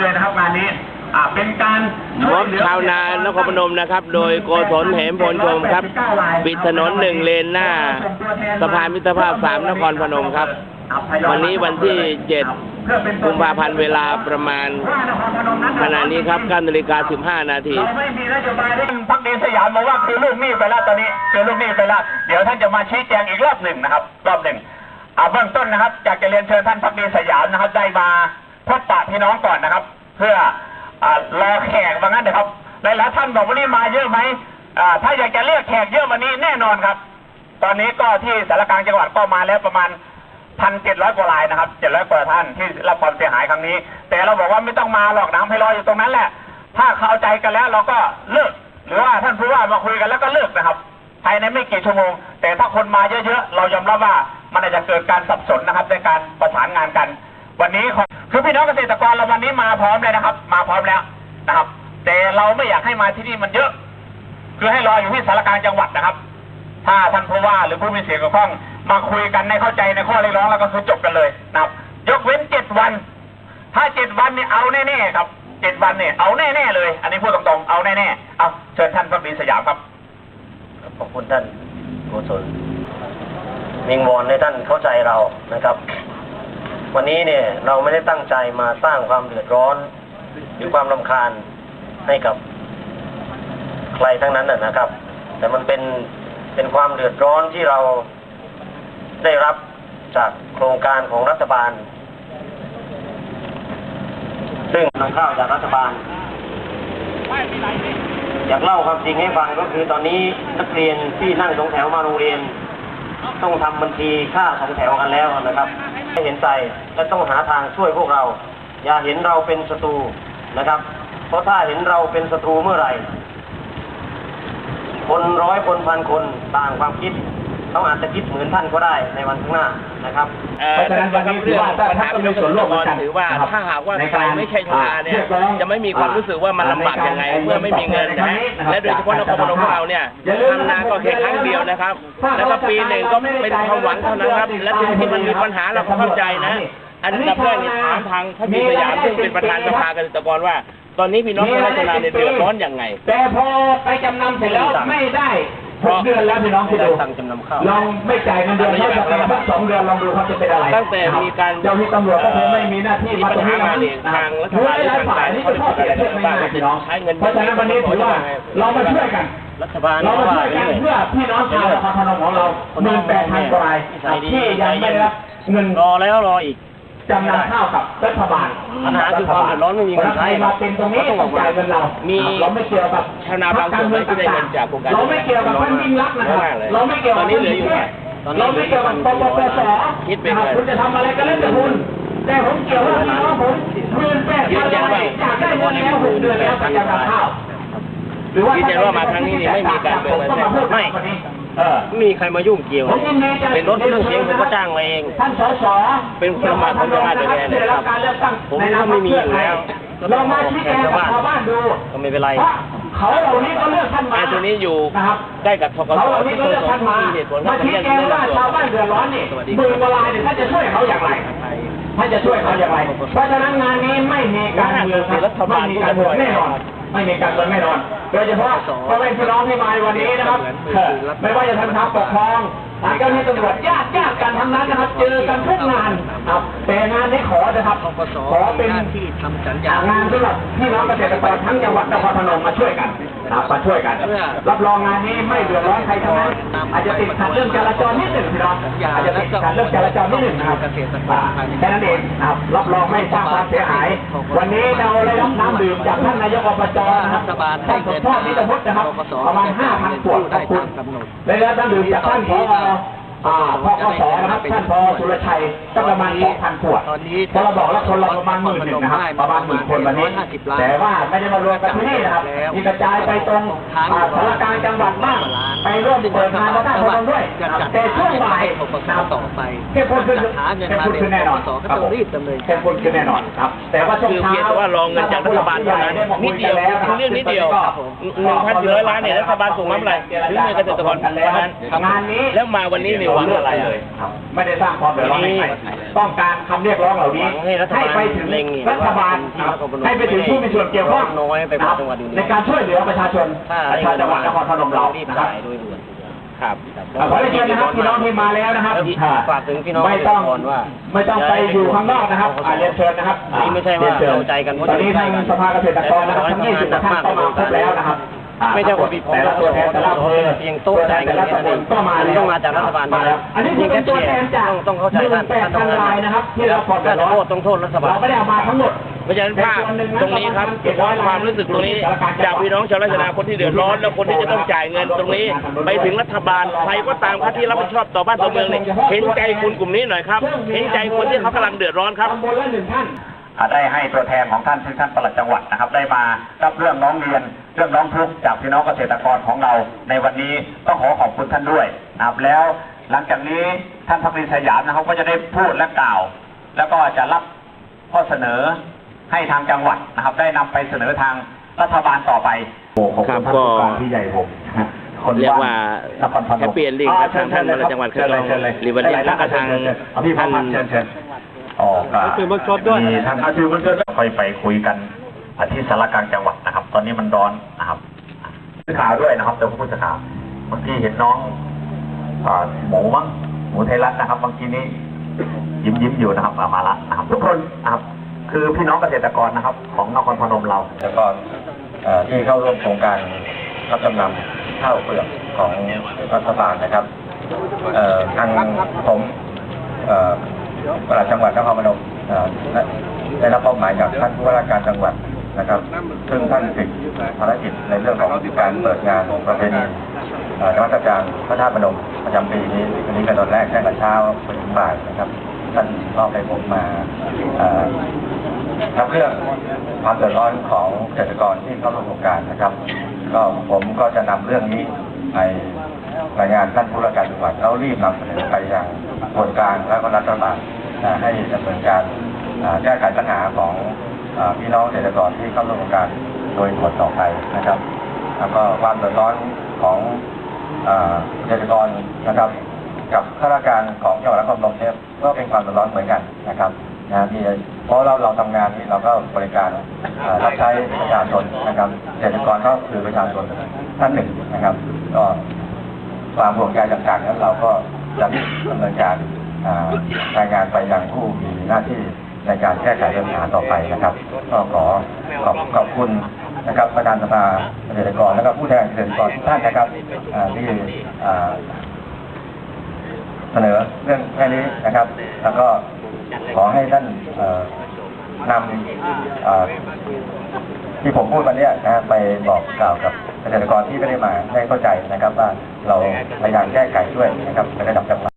เลยนะครับงานนี้อ่าเป็นการงบชาวนานครพนมนะครับ โดยโกศลเหมพลชมครับ ปิดถนนหนึ่งเลนหน้า สะพานมิตรภาพสามนครพนมครับ วันนี้วันที่เจ็ดกุมภาพันธ์เวลาประมาณขณะนี้ครับ9นาฬิกา15 นาทีเราไม่มีนโยบายเรื่องพักดีสยามบอกว่าคือลูกหนี้ไปแล้วตอนนี้คือลูกหนี้ไปแล้วเดี๋ยวท่านจะมาชี้แจงอีกรอบหนึ่งนะครับ รอบหนึ่งเอาเบื้องต้นนะครับอยากจะเรียนเชิญท่านพักดีสยามนะครับได้มาพบปะ พี่น้องก่อนนะครับ เพื่ออรอแขกว่างั้นเถอะครับหลายๆท่านบอกว่านี่มาเยอะไหมถ้าอยากจะเรียกแขกเยอะมานี้แน่นอนครับ ตอนนี้ก็ที่สารกลางจังหวัดก็มาแล้วประมาณพันเจ็ดร้อยกว่ารายนะครับเจ็ดร้อยกว่าท่านที่รับความเสียหายครั้งนี้ แต่เราบอกว่าไม่ต้องมาหรอกน้ำให้รออยู่ตรงนั้นแหละ ถ้าเข้าใจกันแล้วเราก็เลิก หรือว่าท่านผู้ว่ามาคุยกันแล้วก็เลิกนะครับภายในไม่กี่ชั่วโมง แต่ถ้าคนมาเยอะๆ เรายอมรับว่ามันอาจจะเกิดการสับสนนะครับในการประสานงานกัน วันนี้คือพี่น้องเกษตรกรเราวันนี้มาพร้อมเลยนะครับ มาพร้อมแล้วนะครับ แต่เราไม่อยากให้มาที่นี่มันเยอะ คือให้รออยู่ที่สารกลางจังหวัดนะครับ ถ้าท่านผู้ว่าหรือผู้มีเสียงเกี่ยวข้อง มาคุยกันในเข้าใจในข้อเรียกร้องแล้วก็คือจบกันเลยนะครับ ยกเว้นเจ็ดวัน ถ้าเจ็ดวันเนี่ยเอาแน่ๆครับเจ็ดวันเนี่ยเอาแน่ๆเลย อันนี้พูดตรงๆเอาแน่ๆเอาเชิญท่านพักดีสยามครับขอบคุณท่านโกศลวิงวอนให้ท่านเข้าใจเรานะครับ วันนี้เนี่ยเราไม่ได้ตั้งใจมาสร้างความเดือดร้อน หรือความรำคาญให้กับใครทั้งนั้นนะครับ แต่มันเป็นเป็นความเดือดร้อนที่เราได้รับจากโครงการของรัฐบาล ซึ่งนำเข้าวจากรัฐบาล อยากเล่าความจริงให้ฟังก็คือตอนนี้นักเรียนที่นั่งสองแถวมาโรงเรียน ต้องทำบัญชีค่าสองแถวกันแล้วนะครับ เห็นใจและต้องหาทางช่วยพวกเรา อย่าเห็นเราเป็นศัตรูนะครับ เพราะถ้าเห็นเราเป็นศัตรูเมื่อไหร่ คนร้อยคนพันคนต่างความคิด เขาอาจจะคิดเหมือนท่านก็ได้ในวันข้างหน้านะครับเพราะฉะนั้นวันนี้ถือว่าถ้าถ้ามีส่วนร่วมกันถือว่านะครับถ้าหากว่าในใครการไม่ใช่ชาเนี่ยเรียกร้องจะไม่มีความรู้สึกว่ามันลำบากยังไงในการเมื่อไม่มีเงินนะฮะนะครับและโดยเฉพาะนครพนมของเราเนี่ยอย่าลืมทำนาก็แค่ครั้งเดียวนะครับ แล้วก็ปีหนึ่งก็เป็นความหวังเท่านั้นครับ และสิ่งที่มันมีปัญหาเราก็เข้าใจนะอันดับแรกนี่ถามทางท่านมีสยามซึ่งเป็นประธานสภาเกษตรกรว่า ตอนนี้พี่น้องชาวไร่ชาวนาเนี่ยเดือดร้อนยังไง แต่พอไปจำนำเสร็จแล้วไม่ได้ หกเดือนแล้วพี่น้องคิดดูสั่งจำนำข้าวลองไม่จ่ายเงินเดือนเขาจะไปสักสองเดือนลองดูเขาจะเป็นอะไรตั้งแต่มีการเจ้าที่ตำรวจก็คงไม่มีหน้าที่มาตรงนี้มีปัญหามาเนี่ยทางรัฐบาลหลายฝ่ายนี่เป็นข้อเปรียบเทียบง่ายๆพี่น้องใช้เงินเพราะฉะนั้นวันนี้ถือว่าเรามาช่วยกันรัฐบาลเรามาช่วยกันนี่เพื่อพี่น้องชาวนครพนมของเราหมื่นแปดพันกว่ารายที่ยังไม่ได้รับเงินรอแล้วรออีก จำนำข้าวกับรัฐบาลปัญหาคือความเดือดร้อนไม่มีเงินใช้มาเป็นตรงนี้ต้องจ่ายเงินเรามีเราไม่เกี่ยวกับชาวนาบางส่วนไม่ได้เงินจากโครงการเราไม่เกี่ยวกับท่านยิ่งรักษณ์นะครับเราไม่เกี่ยวกับตอนนี้เหลืออยู่ท่านเราไม่เกี่ยวกับปปปสคิดไปนะครับเลยคุณจะทำอะไรก็เล่นกับคุณแต่ผมเกี่ยวว่าพี่น้องผมหมื่นแปดพันรายจากได้เงินแล้วหกเดือนแล้วกับจำนำข้าวหรือว่ายืนยันว่ามาครั้งนี้นี่ไม่มีการเมืองเลยผมก็มาพูดไม่วันนี้ เออ ไม่มีใครมายุ่งเกี่ยวผมยินดีจะเป็นรถเครื่องเสียงผมก็จ้างมาเอง ท่านสสเป็นคนละหมาดคนละหมาดเลยนะที่ได้รับการเลือกตั้งผมในนามก็ไม่มีอยู่แล้วลองมาชี้แจงกับชาวบ้านดูก็ไม่เป็นไรเพราะเขาเหล่านี้ก็เลือกท่านมาไอ้ตัวนี้อยู่นะครับใกล้กับทกเขาศเหล่านี้ที่ก็ทเลือกกศท่านมามีเหตุผลมาชี้แจงว่าชาวบ้านเดือดร้อนนี่หมื่นกว่ารายเนี่ยท่านจะช่วยเขาอย่างไร ท่านจะช่วยเขาอย่างไร เพราะฉะนั้นงานนี้ไม่มีการเมืองครับไม่มีการเมืองแน่นอน ไม่มีการเมืองแน่นอนโดยเฉพาะพ่อแม่พี่น้องที่มาในวันนี้นะครับเออไม่ว่าจะทำทางปกครองทางเจ้าหน้าที่ตำรวจญาติญาติกันทั้งนั้นนะครับ เจอกันทุกงานครับแต่งานนี้ขอนะครับขอเป็นที่ทำสัญญางานสำหรับพี่น้องเกษตรกรทั้งจังหวัดนครพนมมาช่วยกันนะครับมาช่วยกัน รับรองงานนี้ไม่เดือดร้อนใครทั้งนั้นอาจจะติดขัดเรื่องจราจรนิดหนึ่งพี่น้องอาจจะติดขัดเรื่องจราจรนิดหนึ่งนะครับอ่าแค่นั้นเองนะครับรับรองไม่สร้างความเสียหาย วันนี้เราได้รับน้ำดื่มจากท่านนายกอบจนะครับท่านสมพรนิตพุทธนะครับประมาณ5,000ขวดขอบคุณได้รับน้ำดื่มจากท่านผอ อ่าพกสนะครับท่านพอสุรชัยก็ประมาณ2,000ขวดตอนนี้เพราะเราบอกแล้วคนเราประมาณหมื่นหนึ่งนะครับประมาณหมื่นคนวันนี้ แต่ว่าไม่ได้มารวมกันที่นี่นะครับมีกระจายไปตรงอ่าสารกลางจังหวัดบ้าง ไปร่วมเปิดงานพระธาตุพนมด้วยนะครับแต่ช่วงบ่ายนะครับต่อไปเข้มข้นขึ้นจัดหาเงินเข้มมาข้นขึ้นแน่นอนสก็ครับต้ผองมรีบดำเนินเข้มข้นขึ้นแน่นอนครับ แต่ว่าช่วงคือเช้าเพียงแต่ว่ารองเงินจากรัฐบาลเท่านั้นนิดเดียวคือเรื่องนิดเดียวหนึ่งพันสี่ร้อยล้านเนี่ยรัฐบาลส่งมาเมื่อไหร่หรือเงินเกษตรกรเท่านั้นงานนี้แล้วมาวันนี้เนี่ยหวังอะไรอะครับไม่ได้สร้างความเดือดร้อนให้ใครต้องการคำเรียกร้องเหล่านี้หวังให้รัฐบาลไปถึงเล็งเนี่ยรัฐบาลนะครับว่าให้ไปถึงผู้มีส่วนเกี่ยวข้องน้อยไปกว่าจังหวัดอื่นในการช่วยเหลือประชาชนถ้าประชาจังหวัดนครพนมเรารีบนะครับจ่ายโดยด่วนครับขอเรียนเชิญนะครับพี่น้องที่มาแล้วนะครับฝากถึงพี่น้องไม่ต้องเกษตรกรว่า ไม่ต้องไปอยู่ข้างนอกนะครับอ่าเรียนเชิญนะครับนี่ไม่ใช่ว่ารียนชิญเราใจกันเพราะตอนนี้ทางสภาเกษตรกรนะครับทั้ง20กว่าท่านก็มาครบแล้วนะครับอ่าไม่ใช่ว่าผิดแต่ละตัวแทนแต่ละอำเภอเพียงโต๊ะจ่ายเงิแต่นละตำบลก็มาแล้วต้องมาจากรัฐบาลมาแล้วอันนี้คือเป็นตัวแทนจากต้องต้องเข้าใจท่านแปดท่านพันรายนะครับที่เราความเดือถ้าดจะร้อนโทษต้องโทษรัฐบาลเราไม่ได้เอามาทั้งหมด เพราะฉะนั้นภาพตรงนี้ครับความรู้สึกตรงนี้ จากพี่น้องชาวราชนาคนที่เดือดร้อนและคนที่จะต้องจ่ายเงินตรงนี้ ไปถึงรัฐบาลใครก็ตามครับที่รับผิดชอบต่อบ้านต่อเมืองเนี่ยเห็นใจคนกลุ่มนี้หน่อยครับ เห็นใจคนที่เขากำลังเดือดร้อนครับบลละหนึ่งท่านได้ให้ตัวแทนของท่านซึ่งท่านปลัดจังหวัดนะครับ ได้มารับเรื่องน้องเรียน เรื่องน้องทุกข์จากพี่น้องเกษตรกรของเรา ในวันนี้ต้องขอขอบคุณท่านด้วยนะครับแล้วหลังจากนี้ท่านพักดีสยามนะครับก็จะได้พูดและกล่าว แล้วก็จะรับข้อเสนอ ให้ทางจังหวัดนะครับ ได้นำไปเสนอทางรัฐบาลต่อไปโอ้ขอบครัคุบณท่านก็ผู้การที่ใหญ่ผมคนเรียกว่านครพนม Happy Ending ครับทางท่านประหลัดจังหวัดครับเชิญเลยเชิญเลยรีวันนี้ท่านก็ทางเอาพี่พพัฒน์เชิญเชิญออกสื่อมวลชนด้วยมีทางสื่อมวลชนค่อยไปคุยกันที่สารกลางจังหวัดนะครับ ตอนนี้มันร้อนนะครับผู้ข่าวด้วยนะครับเดี๋ยวผู้สื่อข่าวบางทีเห็นน้องอ่าหมูมั้งหมูไทยรัฐนะครับบางทีนี้ยิ้มยิ้มๆอยู่นะครับเอามาละนะครับทุกคนนะครับ คือพี่น้องเกษตรกรนะครับ ของนครพนมเราแล้วก็เอ่อที่เข้าร่วมโครงการรับจำนำข้าวเปลือกของรัฐบาลนะครับเอ่อทางผมเอ่อปลัดจังหวัดนครพนมเอ่อได้ได้รับมอบหมายจากท่านผู้ว่าราชการจังหวัด นะครับ ซึ่งท่านติดภารกิจในเรื่องของการเปิดงานประเพณีนวัตการพระธาตุพนมประจำปีนี้วันนี้เป็นตอนแรกแค่แต่เช้าไปถึงบ่ายนะครับ ท่านมอบให้ผมมาเอ่อรับเรื่องความเดือดร้อนของเกษตรกรที่เข้าร่วมโครงการนะครับ ก็ผมก็จะนำเรื่องนี้ไปรายงานท่านผู้ราชการจังหวัดแล้วรีบนำเสนอไปยังส่วนกลางและก็รัฐบาลให้ดำเนินการแก้ไขปัญหาของ พี่น้องเกษตรกรที่เข้าร่วมโครงการโดยด่วนต่อไปนะครับแล้วก็ความเดือดร้อนของเกษตรกรนะครับ กับข้าราชการของจังหวัดนครพนมเนี่ยก็เป็นความเดือดร้อนเหมือนกันนะครับนะที่เพราะเราเราทำงานนี้เราก็บริการรับใช้ประชาชนนะครับเกษตรกรก็คือประชาชนท่านหนึ่งนะครับ ก็ความห่วงใยต่างๆนั้นเราก็จะดำเนินการรายงานไปยังผู้มีหน้าที่ ในการแก้ไขปัญหาต่อไปนะครับ ก็ขอขอบขอบคุณนะครับประธานสภาเกษตรกรและก็ผู้แทนเกษตรกรทุกท่านนะครับที่เสนอเรื่องแค่นี้นะครับ แล้วก็ขอให้ท่านนำที่ผมพูดวันเนี้ยนะฮะไปบอกกล่าวกับเกษตรกรที่ไม่ได้มาให้เข้าใจนะครับ ว่าเราพยายามแก้ไขด้วยนะครับในระดับจังหวัด